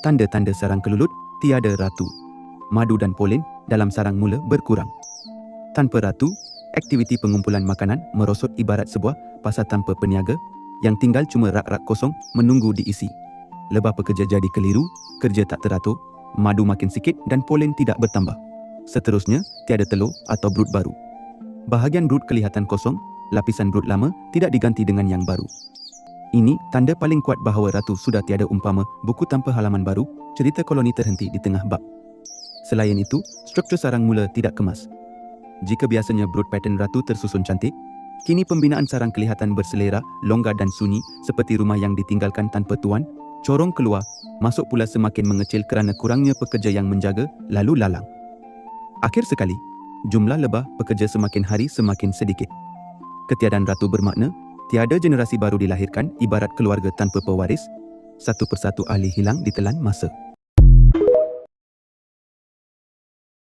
Tanda-tanda sarang kelulut, tiada ratu. Madu dan polen dalam sarang mula berkurang. Tanpa ratu, aktiviti pengumpulan makanan merosot ibarat sebuah pasar tanpa peniaga yang tinggal cuma rak-rak kosong menunggu diisi. Lebah pekerja jadi keliru, kerja tak teratur, madu makin sikit dan polen tidak bertambah. Seterusnya, tiada telur atau brut baru. Bahagian brut kelihatan kosong, lapisan brut lama tidak diganti dengan yang baru. Ini tanda paling kuat bahawa ratu sudah tiada umpama buku tanpa halaman baru, cerita koloni terhenti di tengah bab. Selain itu, struktur sarang mula tidak kemas. Jika biasanya brood pattern ratu tersusun cantik, kini pembinaan sarang kelihatan berselera, longgar dan sunyi seperti rumah yang ditinggalkan tanpa tuan, corong keluar, masuk pula semakin mengecil kerana kurangnya pekerja yang menjaga, lalu lalang. Akhir sekali, jumlah lebah pekerja semakin hari semakin sedikit. Ketiadaan ratu bermakna tiada generasi baru dilahirkan ibarat keluarga tanpa pewaris, satu persatu ahli hilang ditelan masa.